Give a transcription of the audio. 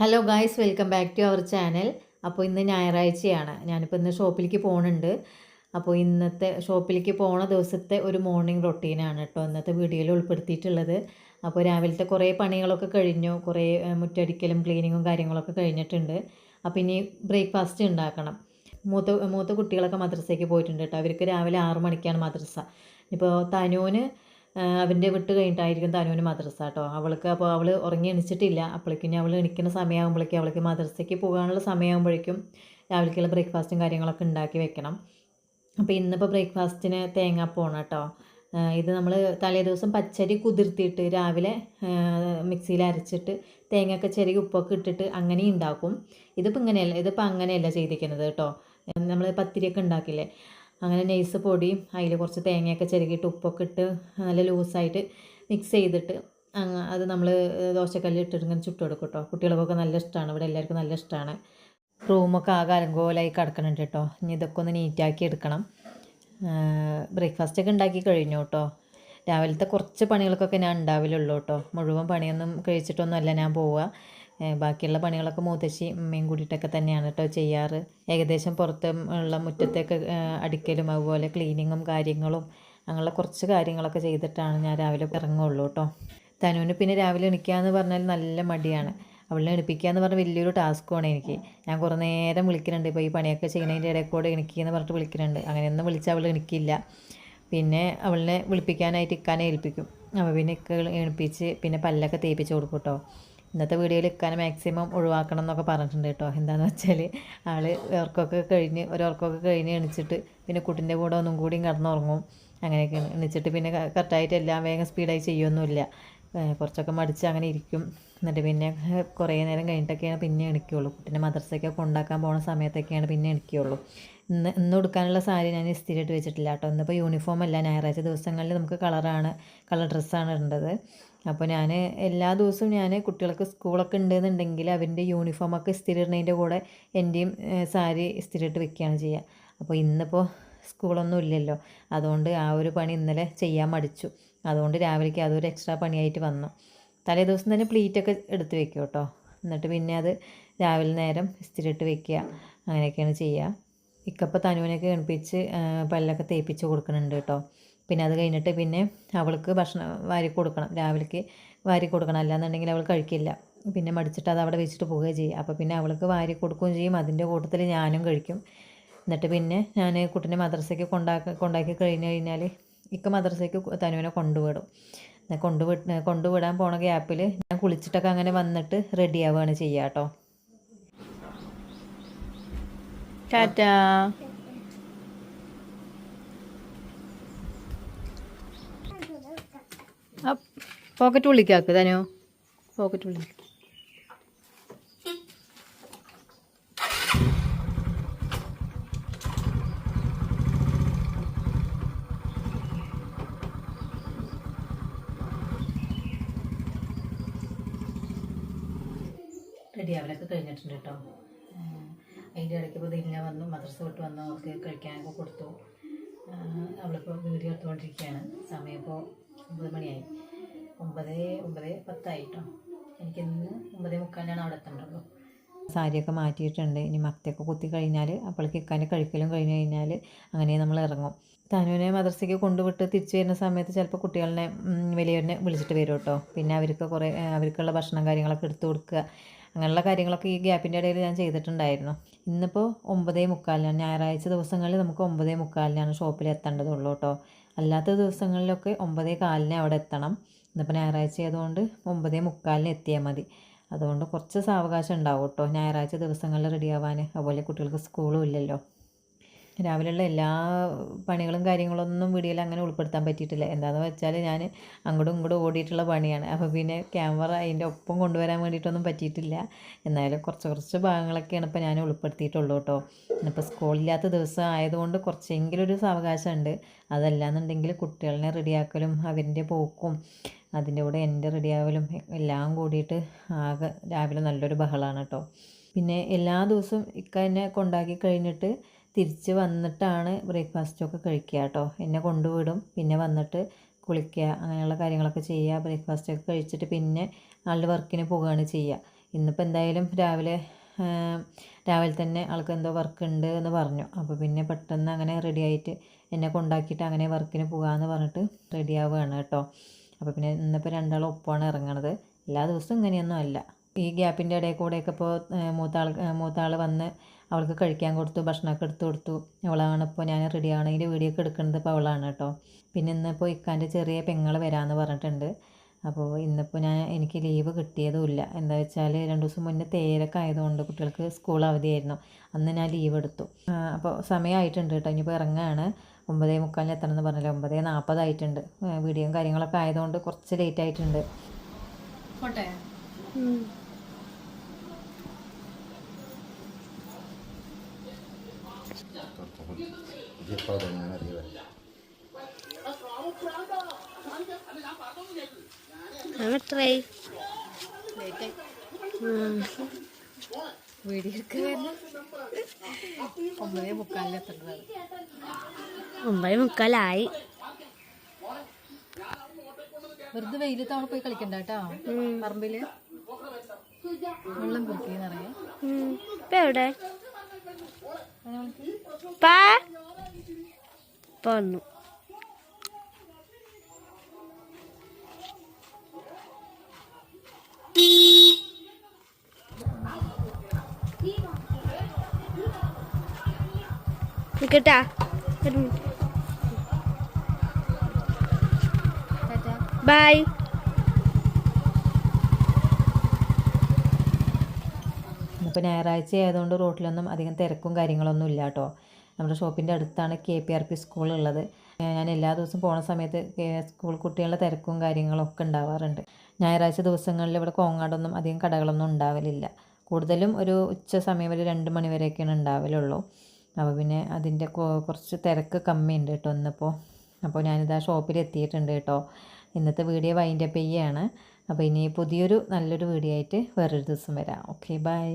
Hello guys welcome back to our channel അപ്പോൾ ഇന്ന് ഞായറാഴ്ചയാണ്. ഞാനിപ്പോൾ ഇന്ന് ഷോപ്പിലേക്ക് പോകുന്നുണ്ട് അപ്പോൾ ഇന്നത്തെ ഷോപ്പിലേക്ക് പോണ ദിവസത്തെ ഒരു മോർണിംഗ് റൊട്ടീനാണ് കേട്ടോ ഇന്നത്തെ വീഡിയോയിൽ ഉൾപ്പെടുത്തിയിട്ടുള്ളത്. അപ്പോൾ രാവിലത്തെ കുറേ പണികളൊക്കെ കഴിഞ്ഞു. കുറേ മുറ്റടിക്കലും ക്ലീനിങ്ങും കാര്യങ്ങളൊക്കെ കഴിഞ്ഞിട്ടുണ്ട്. അപ്പോൾ ഇനി ബ്രേക്ക്ഫാസ്റ്റ് ഉണ്ടാക്കണം. മൂത്ത മൂത്ത കുട്ടികളൊക്കെ മദ്രസയ്ക്ക് പോയിട്ടുണ്ട് കേട്ടോ അവർക്ക് രാവിലെ ആറു മണിക്കാണ് മദ്രസ. ഇപ്പോൾ തനുവിന് അവന്റെ വിട്ട് കഴിഞ്ഞിട്ടായിരിക്കും തനുവിന് മദ്രസ കേട്ടോ അവൾക്ക് അപ്പോൾ അവൾ ഉറങ്ങി എണിച്ചിട്ടില്ല. അപ്പോഴേക്കും അവൾ എണിക്കുന്ന സമയമാകുമ്പോഴേക്കും അവൾക്ക് മദ്രസയ്ക്ക് പോകാനുള്ള സമയമാകുമ്പോഴേക്കും രാവിലേക്കുള്ള ബ്രേക്ക്ഫാസ്റ്റും കാര്യങ്ങളൊക്കെ ഉണ്ടാക്കി വെക്കണം. അപ്പോൾ ഇന്നിപ്പോൾ ബ്രേക്ക്ഫാസ്റ്റിന് തേങ്ങാപ്പോണ് കേട്ടോ ഇത് നമ്മൾ തലേ ദിവസം പച്ചരി കുതിർത്തിയിട്ട് രാവിലെ മിക്സിയിൽ അരച്ചിട്ട് തേങ്ങയൊക്കെ ചെറിയ ഉപ്പൊക്കെ ഇട്ടിട്ട് അങ്ങനെ ഉണ്ടാക്കും. ഇതിപ്പോൾ ഇങ്ങനെയല്ല ഇതിപ്പോൾ അങ്ങനെയല്ല ചെയ്തിരിക്കുന്നത് കേട്ടോ നമ്മൾ പത്തിരിയൊക്കെ ഉണ്ടാക്കില്ലേ? അങ്ങനെ നെയ്സ് പൊടിയും അതിൽ കുറച്ച് തേങ്ങയൊക്കെ ചെരുകിയിട്ട് ഉപ്പൊക്കെ ഇട്ട് നല്ല ലൂസായിട്ട് മിക്സ് ചെയ്തിട്ട് അത് നമ്മൾ ദോശക്കല്ലിൽ ഇട്ടിട്ട് ഇങ്ങനെ ചുട്ട് കൊടുക്കും കേട്ടോ കുട്ടികൾക്കൊക്കെ നല്ല ഇഷ്ടമാണ് ഇവിടെ എല്ലാവർക്കും നല്ല ഇഷ്ടമാണ് റൂമൊക്കെ ആകെ അലങ്കോലായി കിടക്കണുണ്ട് കേട്ടോ ഇനി ഇതൊക്കെ ഒന്ന് നീറ്റാക്കി എടുക്കണം. ബ്രേക്ക്ഫാസ്റ്റ് ഒക്കെ ഉണ്ടാക്കി കഴിഞ്ഞു കേട്ടോ രാവിലത്തെ കുറച്ച് പണികൾക്കൊക്കെ ഞാൻ ഉണ്ടാവില്ലുള്ളൂ കേട്ടോ മുഴുവൻ പണിയൊന്നും കഴിച്ചിട്ടൊന്നുമല്ല ഞാൻ പോവുക. ബാക്കിയുള്ള പണികളൊക്കെ മൂത്തശ്ശി ഉമ്മയും കൂടിയിട്ടൊക്കെ തന്നെയാണ് കേട്ടോ ചെയ്യാറ്. ഏകദേശം പുറത്ത് ഉള്ള മുറ്റത്തേക്ക് അടിക്കലും അതുപോലെ ക്ലീനിങ്ങും കാര്യങ്ങളും അങ്ങനെയുള്ള കുറച്ച് കാര്യങ്ങളൊക്കെ ചെയ്തിട്ടാണ് ഞാൻ രാവിലെ ഇറങ്ങുള്ളൂ കേട്ടോ തനുവിന് പിന്നെ രാവിലെ എണിക്കുക എന്ന് പറഞ്ഞാൽ നല്ല മടിയാണ്. അവളെ എണിപ്പിക്കുക എന്ന് പറഞ്ഞാൽ വലിയൊരു ടാസ്ക്കുമാണ് എനിക്ക്. ഞാൻ കുറേ നേരം വിളിക്കുന്നുണ്ട് ഇപ്പോൾ ഈ പണിയൊക്കെ ചെയ്യുന്നതിന്റെ ഇടയിൽ കൂടെ എണിക്കുക എന്ന് പറഞ്ഞിട്ട് വിളിക്കുന്നുണ്ട് അങ്ങനെയൊന്നും വിളിച്ചാൽ അവൾ എണിക്കില്ല. പിന്നെ അവളിനെ വിളിപ്പിക്കാനായിട്ട് ഇക്കാനെ ഏൽപ്പിക്കും. അപ്പോൾ പിന്നെ ഇക്ക എണിപ്പിച്ച് പിന്നെ പല്ലൊക്കെ തേപ്പിച്ച് കൊടുക്കും കേട്ടോ ഇന്നത്തെ വീഡിയോയിൽ ഇക്കാനെ മാക്സിമം ഒഴിവാക്കണം എന്നൊക്കെ പറഞ്ഞിട്ടുണ്ട് കേട്ടോ. എന്താണെന്ന് വെച്ചാൽ ആൾ ഉറക്കമൊക്കെ കഴിഞ്ഞ് ഒരു ഉറക്കമൊക്കെ കഴിഞ്ഞ് എണിച്ചിട്ട് പിന്നെ കുട്ടിന്റെ കൂടെ ഒന്നും കൂടിയും കിടന്നുറങ്ങും. അങ്ങനെയൊക്കെയാണ്. എണിച്ചിട്ട് പിന്നെ കറക്റ്റായിട്ട് എല്ലാം വേഗം സ്പീഡായി ചെയ്യൊന്നുമില്ല കുറച്ചൊക്കെ മടിച്ച് അങ്ങനെ ഇരിക്കും. എന്നിട്ട് പിന്നെ കുറേ നേരം കഴിഞ്ഞിട്ടൊക്കെയാണ് പിന്നെ എണിക്കുകയുള്ളൂ കുട്ടീനെ മദ്രസയ്ക്കൊക്കെ കൊണ്ടാക്കാൻ പോകുന്ന സമയത്തൊക്കെയാണ് പിന്നെ എണിക്കുകയുള്ളൂ ഇന്ന് ഇന്ന് ഉടുക്കാനുള്ള സാരി ഞാൻ ഇസ്തിരിയിട്ട് വെച്ചിട്ടില്ല കേട്ടോ. ഇന്നിപ്പോൾ യൂണിഫോം അല്ല. ഞായറാഴ്ച ദിവസങ്ങളിൽ നമുക്ക് കളറാണ് കളർ ഡ്രസ്സാണ് ഇടേണ്ടത്. അപ്പോൾ ഞാൻ എല്ലാ ദിവസവും ഞാൻ കുട്ടികൾക്ക് സ്കൂളൊക്കെ ഉണ്ടെന്നുണ്ടെങ്കിൽ അവന്റെ യൂണിഫോമൊക്കെ ഇസ്തിരി ഇടുന്നതിന്റെ കൂടെ എന്റെയും സാരി ഇസ്തിരിട്ട് വെക്കുകയാണ് ചെയ്യുക. അപ്പോൾ ഇന്നിപ്പോൾ സ്കൂളൊന്നും ഇല്ലല്ലോ. അതുകൊണ്ട് ആ ഒരു പണി ഇന്നലെ ചെയ്യാൻ മടിച്ചു. അതുകൊണ്ട് രാവിലേക്ക് അതൊരു എക്സ്ട്രാ പണിയായിട്ട് വന്നു. തലേ ദിവസം തന്നെ പ്ലീറ്റൊക്കെ എടുത്ത് വെക്കും കേട്ടോ. എന്നിട്ട് പിന്നെ അത് രാവിലെ നേരം ഇസ്തിരിട്ട് വെക്കുക. അങ്ങനെയൊക്കെയാണ് ചെയ്യുക. ഇക്കപ്പോൾ തനുവിനൊക്കെ എണിപ്പിച്ച് പല്ലൊക്കെ തേപ്പിച്ച് കൊടുക്കുന്നുണ്ട് കേട്ടോ. പിന്നെ അത് കഴിഞ്ഞിട്ട് പിന്നെ അവൾക്ക് ഭക്ഷണം വാരി കൊടുക്കണം. രാവിലേക്ക് വാരി കൊടുക്കണം. അല്ലാന്നുണ്ടെങ്കിൽ അവൾ കഴിക്കില്ല. പിന്നെ മടിച്ചിട്ട് അത് അവിടെ വെച്ചിട്ട് പോവുകയും ചെയ്യും. അപ്പോൾ പിന്നെ അവൾക്ക് വാരി കൊടുക്കുകയും ചെയ്യും. അതിന്റെ കൂട്ടത്തിൽ ഞാനും കഴിക്കും. എന്നിട്ട് പിന്നെ ഞാൻ കുട്ടീനെ മദ്രസയ്ക്ക് കൊണ്ടാക്കി കൊണ്ടാക്കി കഴിഞ്ഞ് കഴിഞ്ഞാൽ ഇക്ക മദ്രസയ്ക്ക് തനുവിനെ കൊണ്ടുവിടും. കൊണ്ടുവി കൊണ്ടുവിടാൻ പോണ ഗ്യാപ്പിൽ ഞാൻ കുളിച്ചിട്ടൊക്കെ അങ്ങനെ വന്നിട്ട് റെഡി ആവുകയാണ് ചെയ്യുക കേട്ടോ ടാറ്റാ. പോക്കറ്റ് ഉള്ളിക്കാക്ക് തനോ പോക്കറ്റ് ഉള്ളി റെഡി ആവലൊക്കെ കഴിഞ്ഞിട്ടുണ്ട് കേട്ടോ. അതിന്റെ ഇടയ്ക്ക് ഇപ്പോൾ ദില്ല വന്നു മദ്രസ വിട്ട് വന്നു അവർക്ക് കഴിക്കാനൊക്കെ കൊടുത്തു. ആ, അവളിപ്പോൾ വീഡിയോ എടുത്തുകൊണ്ടിരിക്കുകയാണ്. സമയം ഇപ്പോൾ ഒമ്പത് മണിയായി. ഒമ്പത് ഒമ്പത് പത്തായിട്ടോ. എനിക്കിന്ന് ഒമ്പത് മുക്കാലിനാണ് അവിടെ എത്തേണ്ടതുള്ളൂ സാരിയൊക്കെ മാറ്റിയിട്ടുണ്ട്. ഇനി മത്തയൊക്കെ കുത്തി കഴിഞ്ഞാൽ അപ്പോൾ ഇക്കാന്റെ കഴിക്കലും കഴിഞ്ഞ് കഴിഞ്ഞാൽ അങ്ങനെ നമ്മൾ ഇറങ്ങും. തനുവിനെ മദ്രസയ്ക്ക് കൊണ്ടുവിട്ട് തിരിച്ചു വരുന്ന സമയത്ത് ചിലപ്പോൾ കുട്ടികളെ വലിയവരെ വിളിച്ചിട്ട് വരും കേട്ടോ. പിന്നെ അവർക്ക് കുറേ അവർക്കുള്ള ഭക്ഷണം കാര്യങ്ങളൊക്കെ എടുത്തു കൊടുക്കുക. അങ്ങനെയുള്ള കാര്യങ്ങളൊക്കെ ഈ ഗ്യാപ്പിന്റെ ഇടയിൽ ഞാൻ ചെയ്തിട്ടുണ്ടായിരുന്നു. ഇന്നിപ്പോൾ ഒമ്പതേ മുക്കാലിനാണ്. ഞായറാഴ്ച ദിവസങ്ങളിൽ നമുക്ക് ഒമ്പതേ മുക്കാലിനാണ് ഷോപ്പിൽ എത്തേണ്ടതുള്ളൂ കേട്ടോ. അല്ലാത്ത ദിവസങ്ങളിലൊക്കെ ഒമ്പതേ കാലിന് അവിടെ എത്തണം. ഇന്നിപ്പോൾ ഞായറാഴ്ച ആയതുകൊണ്ട് ഒമ്പതേ മുക്കാലിന് എത്തിയാൽ മതി. അതുകൊണ്ട് കുറച്ച് സാവകാശം ഉണ്ടാവും കേട്ടോ. ഞായറാഴ്ച ദിവസങ്ങളിൽ റെഡിയാവാൻ അതുപോലെ കുട്ടികൾക്ക് സ്കൂളും ഇല്ലല്ലോ. രാവിലെയുള്ള എല്ലാ പണികളും കാര്യങ്ങളൊന്നും വീഡിയോയിൽ അങ്ങനെ ഉൾപ്പെടുത്താൻ പറ്റിയിട്ടില്ല. എന്താണെന്ന് വെച്ചാൽ ഞാൻ അങ്ങോട്ടും ഇങ്ങോട്ടും ഓടിയിട്ടുള്ള പണിയാണ്. അപ്പോൾ പിന്നെ ക്യാമറ അതിന്റെ ഒപ്പം കൊണ്ടുവരാൻ വേണ്ടിയിട്ടൊന്നും പറ്റിയിട്ടില്ല. എന്നാലും കുറച്ച് കുറച്ച് ഭാഗങ്ങളൊക്കെയാണ് ഇപ്പോൾ ഞാൻ ഉൾപ്പെടുത്തിയിട്ടുള്ളൂ കേട്ടോ. ഇന്നിപ്പോൾ സ്കൂളില്ലാത്ത ദിവസം ആയതുകൊണ്ട് കുറച്ചെങ്കിലും ഒരു സാവകാശം ഉണ്ട് അതല്ലാന്നുണ്ടെങ്കിൽ കുട്ടികളെ റെഡിയാക്കലും അവരിന്റെ പോക്കും അതിന്റെ കൂടെ എന്റെ റെഡിയാവലും എല്ലാം കൂടിയിട്ട് ആകെ രാവിലെ നല്ലൊരു ബഹളമാണ് കേട്ടോ. പിന്നെ എല്ലാ ദിവസവും ഇക്ക കൊണ്ടാക്കി കഴിഞ്ഞിട്ട് തിരിച്ച് വന്നിട്ടാണ് ബ്രേക്ക്ഫാസ്റ്റൊക്കെ കഴിക്കുക കേട്ടോ. എന്നെ കൊണ്ടുവിടും. പിന്നെ വന്നിട്ട് കുളിക്കുക അങ്ങനെയുള്ള കാര്യങ്ങളൊക്കെ ചെയ്യുക. ബ്രേക്ക്ഫാസ്റ്റൊക്കെ കഴിച്ചിട്ട് പിന്നെ ആളുടെ വർക്കിന് പോവുകയാണ് ചെയ്യുക. ഇന്നിപ്പോൾ എന്തായാലും രാവിലെ രാവിലെ തന്നെ ആൾക്ക് എന്തോ വർക്ക് ഉണ്ട് എന്ന് പറഞ്ഞു. അപ്പോൾ പിന്നെ പെട്ടെന്ന് അങ്ങനെ റെഡി ആയിട്ട് എന്നെ കൊണ്ടാക്കിയിട്ട് അങ്ങനെ വർക്കിന് പോകാമെന്ന് പറഞ്ഞിട്ട് റെഡി ആവുകയാണ് കേട്ടോ. അപ്പോൾ പിന്നെ ഇന്നിപ്പോൾ രണ്ടാളും ഒപ്പമാണ് ഇറങ്ങണത്. എല്ലാ ദിവസവും ഇങ്ങനെയൊന്നും അല്ല. ഈ ഗ്യാപ്പിന്റെ ഇടയിൽ കൂടെയൊക്കെ ഇപ്പോൾ മൂത്താൾ മൂത്താൾ വന്ന് അവൾക്ക് കഴിക്കാൻ കൊടുത്തു ഭക്ഷണമൊക്കെ എടുത്തു കൊടുത്തു. അവളാണ് ഇപ്പോൾ ഞാൻ റെഡി ഇതിന്റെ വീഡിയോ ഒക്കെ എടുക്കുന്നത് ഇപ്പോൾ അവളാണ് കേട്ടോ. പിന്നെ ഇന്നിപ്പോൾ ഇക്കാന്റെ ചെറിയ പെങ്ങൾ വരാമെന്ന് പറഞ്ഞിട്ടുണ്ട്. അപ്പോൾ ഇന്നിപ്പോൾ ഞാൻ എനിക്ക് ലീവ് കിട്ടിയതുമില്ല എന്താ വെച്ചാൽ രണ്ട് ദിവസം മുന്നേ തേരൊക്കെ ആയതുകൊണ്ട് കുട്ടികൾക്ക് സ്കൂൾ അവധിയായിരുന്നു. അന്ന് ഞാൻ ലീവ് എടുത്തു. അപ്പോൾ സമയമായിട്ടുണ്ട് കേട്ടോ. ഇനിയിപ്പോൾ ഇറങ്ങുകയാണ്. ഒമ്പതേ മുക്കാലിന് എത്തണം എന്ന് പറഞ്ഞല്ലോ? ഒമ്പതേ നാൽപ്പതായിട്ടുണ്ട് വീഡിയോയും കാര്യങ്ങളൊക്കെ ആയതുകൊണ്ട് കുറച്ച് ലേറ്റ് ആയിട്ടുണ്ട്. പോട്ടെ? ഒമ്പതേ ഒമ്പത് മുക്കാലായി. വെറുതെ വെയിലത്ത് അവിടെ പോയി കളിക്കണ്ട കേട്ടോ? പറമ്പിൽ? വെള്ളം കുടിക്കുന്നറിയാം ഉം. ഇപ്പൊ എവിടെ? പാ ഇപ്പൊ വന്നു നിക്കട്ടാ ഒരു മിനിറ്റ് ബൈ ഇപ്പോൾ ഞായറാഴ്ച ആയതുകൊണ്ട് റോട്ടിലൊന്നും അധികം തിരക്കും കാര്യങ്ങളൊന്നും ഇല്ല കേട്ടോ. നമ്മുടെ ഷോപ്പിന്റെ അടുത്താണ് K P R P school ഉള്ളത്. ഞാൻ എല്ലാ ദിവസവും പോണ സമയത്ത് സ്കൂൾ കുട്ടികളുടെ തിരക്കും കാര്യങ്ങളൊക്കെ ഉണ്ടാവാറുണ്ട്. ഞായറാഴ്ച ദിവസങ്ങളിൽ ഇവിടെ കോങ്ങാടൊന്നും അധികം കടകളൊന്നും ഉണ്ടാവലില്ല. കൂടുതലും ഒരു ഉച്ച സമയം വരെ രണ്ട് മണി വരെയൊക്കെയാണ് ഉണ്ടാവലുള്ളൂ. അപ്പോൾ പിന്നെ അതിന്റെ കുറച്ച് തിരക്ക് കമ്മിയുണ്ട് കേട്ടോ ഇന്നിപ്പോൾ അപ്പോൾ ഞാനിതാ ഷോപ്പിൽ എത്തിയിട്ടുണ്ട് കേട്ടോ. ഇന്നത്തെ വീഡിയോ വൈൻഡപ്പ് ചെയ്യാണ്. അപ്പോൾ ഇനി പുതിയൊരു നല്ലൊരു വീഡിയോ ആയിട്ട് വേറൊരു ദിവസം വരാം. Okay bye.